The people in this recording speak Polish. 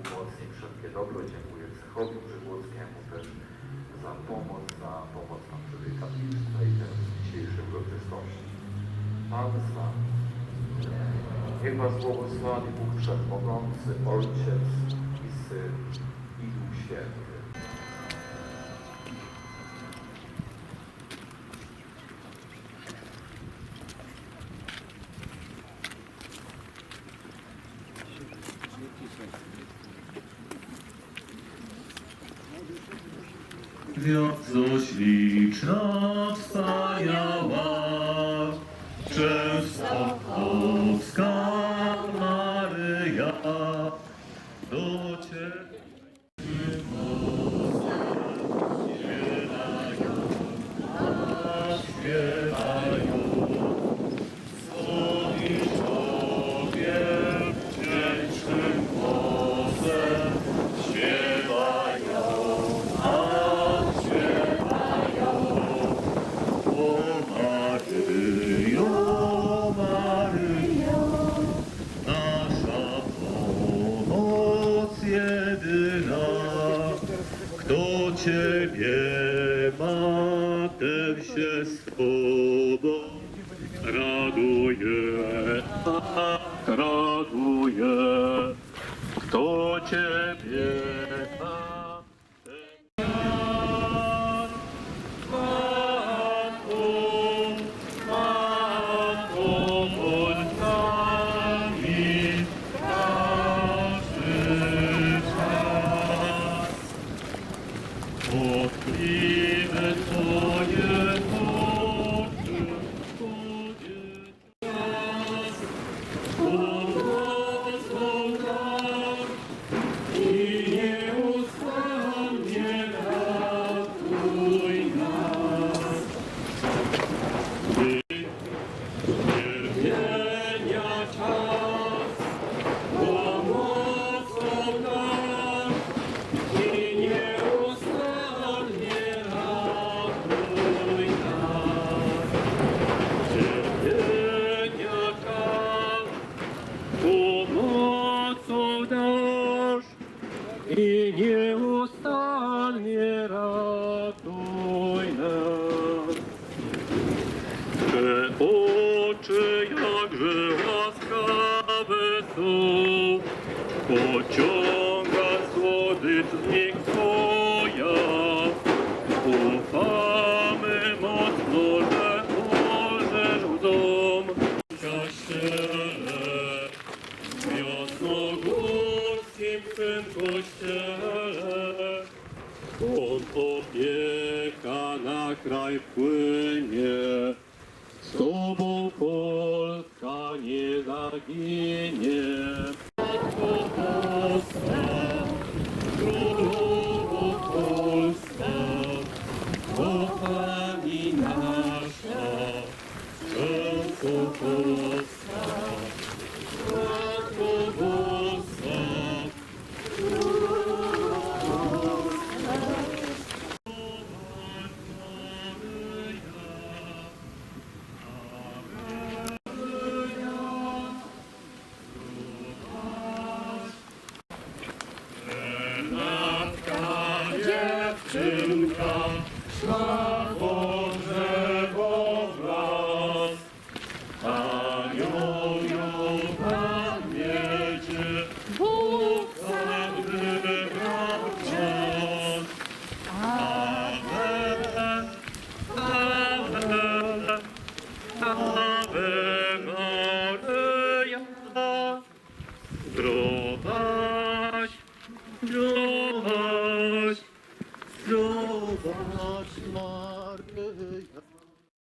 Umocni wszelkie dobro. Dziękuję Cechowi Przygłockiemu też za pomoc, za pomoc nam przy tej kapliczce i teraz w dzisiejszej uroczystości. Pan z Wami. Niech Was błogosławi Bóg Wszechmogący, Ojciec i Syn i Duch Święty. Gwiazdo śliczna, wspaniała, Częstochowska Maryja, те вщество, радує, радує, хто тебе. Nieustannie ratuj nas. Te oczy jakże łaskawe są, pociąga słodycz nich opieka na kraj płynie, z Tobą Polska nie zaginie. Matko